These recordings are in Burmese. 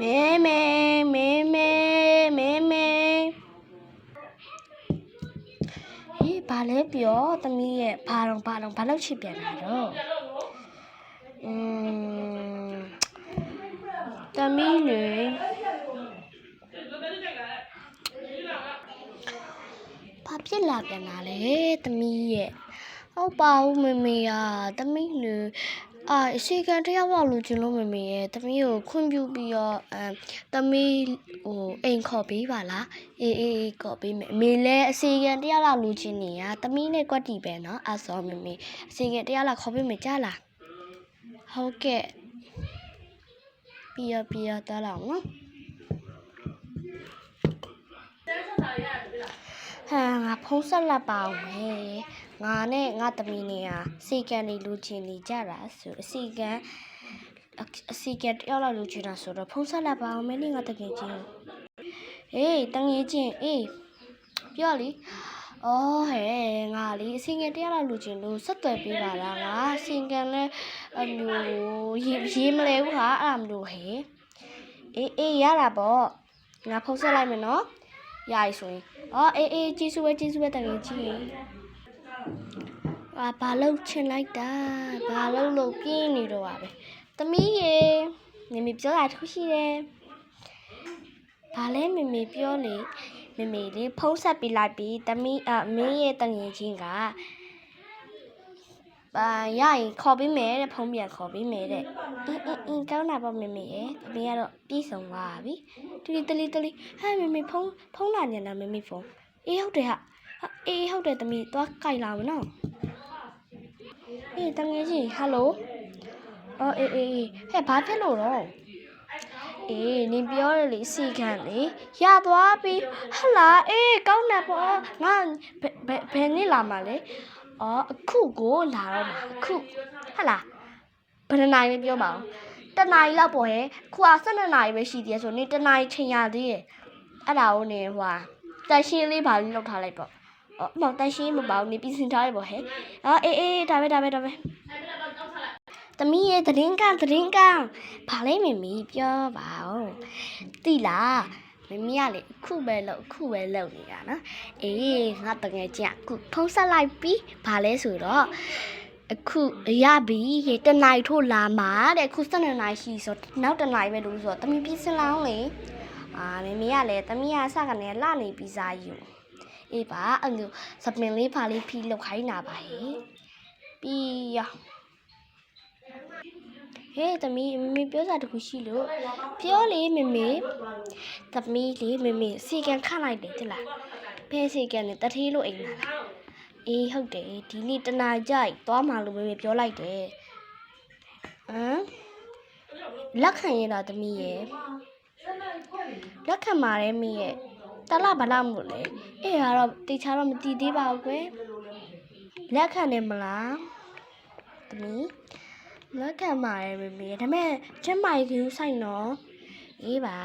မဲမဲမဲမဲမဲမဲဟေးဘာလဲပြောသမီးရဲ့ဘာတော့ဘာတော့ဘာလို့ချစ်ပြန်တာတော့อืมသမီးလေဘာဖြစ်လာပြန်တာလဲသမီးရဲ့ဟုတ်ပါဦးမမေရာသမီးလူ အာအချိန်ခံတစ်ယောက်လောက်လိုချင်လို့မမေရဲ့တမီးကိုခွင့်ပြုပြီးတော့အမ်တမီးဟိုအိမ်ခေါ်ပေးပါလားအေးအေးခေါ်ပေးမယ်အမေလည်းအချိန်ခံတစ်ယောက်လောက်လိုချင်နေရတမီးနဲ့ကွက်တီပဲနော်အဆောမမေအချိန်ခံတစ်ယောက်လောက်ခေါ်ပေးမယ်ကြားလားဟုတ်ကဲ့ပြီးရပြီးရတော်လောက်နော် ဟာငါဖုံးဆက်လက်ပါအောင်မယ်ငါနဲ့ငါသမီးနဲ့ဟာစီကံနေလူချင်းနေကြတာဆိုအစီကံအအစီကံတစ်ယောက်လောက်လူချင်းတာဆိုတော့ဖုံးဆက်လက်ပါအောင်မယ်လေငါတကယ်ချင်းဟေးတငယ်ချင်းအေးပြောလေအော်ဟဲ့ငါလေအစီကံတစ်ယောက်လောက်လူချင်းလို့ဆက်သွယ်ပေးပါလားငါအစီကံနဲ့အမျိုးရေးရေးမလဲဘူးဟာအဲ့လိုမျိုးဟဲ့အေးအေးရတာပေါ့ငါဖုံးဆက်လိုက်မယ်နော် ရပြီဆိုရင်အော်အေးအေးကျေးဇူးပဲကျေးဇူးပဲတကယ်ချင်းအာဘာလို့ချင်လိုက်တာဘာလို့လို့ပြင်းနေတော့ပါပဲသမီးရေမမေပြောတာတစ်ခုရှိတယ်ဘာလဲမမေပြောလေမမေလေးဖုံးဆက်ပြလိုက်ပြီးသမီးအမင်းရဲ့တငယ်ချင်းက ဘာရရင်ခေါ်ပေးမယ်တဲ့ဖုံးပြန်ခေါ်ပေးမယ်တဲ့အင်းအင်းအင်းကောင်းတာပေါ့မမေရဲ့အမေကတော့ပြေဆုံးသွားပြီတလီတလီတလီဟဲ့မမေဖုံးဖုံးလာညနာမမေဖုံးအေးဟုတ်တယ်ဟာဟာအေးဟုတ်တယ်သမီးသွားကြိုက်လာမနော်အေးတငယ်ချင်းဟယ်လိုအော်အေးအေးအေးဟဲ့ဘာဖြစ်လို့တော့အေးနင်ပြောရလေစီခံလေရသွားပြီဟလာအေးကောင်းတယ်ပေါ့ငါဘယ်ဘယ်ဘယ်နေ့လာမှာလဲ အော်အခုကိုလာတော့မှာအခုဟလာဘယ်နှစ်နိုင်လဲပြောပါဦးတနားရီလောက်ပေါ့ဟဲ့ခုက12နာရီပဲရှိသေးတယ်ဆိုနေတနားရီချိန်ရသေးရဲ့အဲ့ဒါကိုနေဟိုဟာတက်ရှင်းလေးပါလေးလောက်ထားလိုက်ပေါ့အော်မောင်တက်ရှင်းမပါဘူးနေပြင်ဆင်ထားရပေါ့ဟဲ့အော်အေးအေးဒါပဲဒါပဲဒါပဲသမီးရဲ့သတင်းကသတင်းကဘာလဲမမီပြောပါဦးတိလား မမီကလေအခုပဲလို့အခုပဲလုပ်နေတာနော်အေးငါတကယ်ကြအခုဖုံးဆက်လိုက်ပြီးဘာလဲဆိုတော့အခုရပြီရေတနိုင်ထို့လာမှာတဲ့အခု12နိုင်ရှိဆိုနောက်တနိုင်ပဲလို့ဆိုတော့တမီပြစ်စလောင်းလေအာမမီကလည်းတမီကအစကနေလှနေပြီးစားယူအေးပါအဲ့လိုစပင်လေးဖာလေးဖီလောက်ခိုင်းတာပါဟဲ့ပြီးရ ဟေးသမီးမမေပြောတာတခုရှိလို့ပြောလေမမေသမီးလေးမမေစီကန်ခန့်လိုက်တယ်တိလားဘယ်စီကန်လဲတထေးလို့အိမ်လာလားအေးဟုတ်တယ်ဒီနေ့တနာကြိုက်သွားမှလို့မမေပြောလိုက်တယ်ဟမ်လက်ခံရတာသမီးရဲ့လက်ခံပါတယ်မင်းရဲ့တလားဘာလို့မလို့လဲအေးဟာတော့တေချာတော့မတည်သေးပါဘူးကွယ်လက်ခံတယ်မလားသမီး လက်ခံပါတယ်မမေဒါပေမဲ့ကျမကြီးကဆိုင်တော့အေးပါ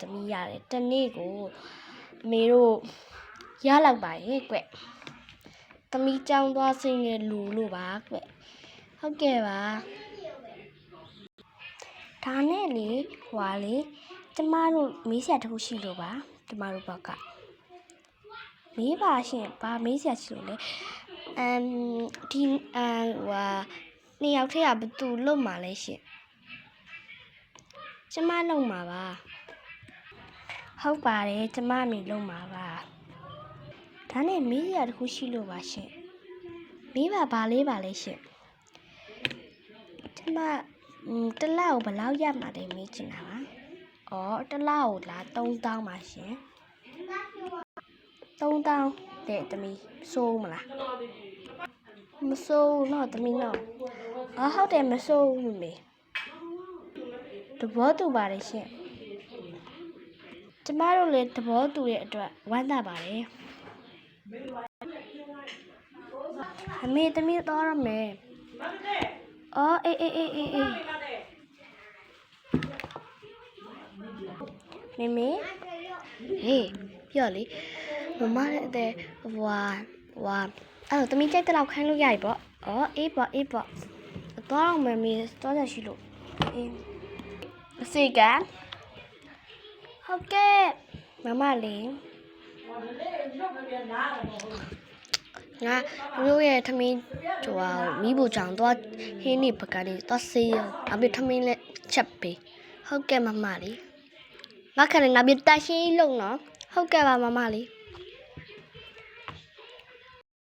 သမီးရတယ်တနေ့ကိုအမေတို့ရလောက်ပါရဲ့ကွသမီးကြောင်းသွားစိတ်နဲ့လူလို့ပါကွဟုတ်ကဲ့ပါဒါနဲ့လေဟွာလေကျမတို့မေးစရာတစ်ခုရှိလို့ပါကျမတို့ဘက်ကမေးပါရှင်ဘာမေးစရာရှိလို့လဲအမ်ဒီအမ်ဟွာ နှစ်ယောက်ထက်ကဘသူလုံမှာလဲရှင်ကျမလုံမှာပါဟုတ်ပါတယ်ကျမအမိလုံမှာပါဒါနဲ့မေးရတခုရှိလို့ပါရှင်မေးပါပါလေးပါလဲရှင်ကျမอืมတစ်လောက်ကိုဘယ်လောက်ရမှာလဲမေးချင်တာပါဩတစ်လောက်ကိုလား3000ပါရှင်3000တဲ့တမီးစိုးမလားမစိုးဘူးတော့သမီးတော့ အာဟုတ်တယ်မစိုးဘူးမေတဘောတူပါတယ်ရှင်ကျမတို့လည်းတဘောတူရဲ့အတွက်ဝမ်းသာပါတယ်အမေသမီးတော့ရမယ်အော်အေးအေးအေးအေးအေးမေမေဟေးပြောလေမမလည်းတဲ့ဟွာဟွာအဲ့တော့တမီးကြိုက်တဲ့လောက်ခိုင်းလို့ရပြီပေါ့။အော်အေးပေါ့အေးပေါ့။ တော့မမေတော့ကြရှိလို့အေးအစီကဟုတ်ကဲ့မမလေးငါတို့ရဲ့ထမင်းဟိုဟာမိဖို့ကြောင့်တော့ဟင်းနေပကနေတော့ဆေးရအမေထမင်းလက်ချက်ပေးဟုတ်ကဲ့မမလေးငါခဏငါပြတရှင်းလုံးနော်ဟုတ်ကဲ့ပါမမလေး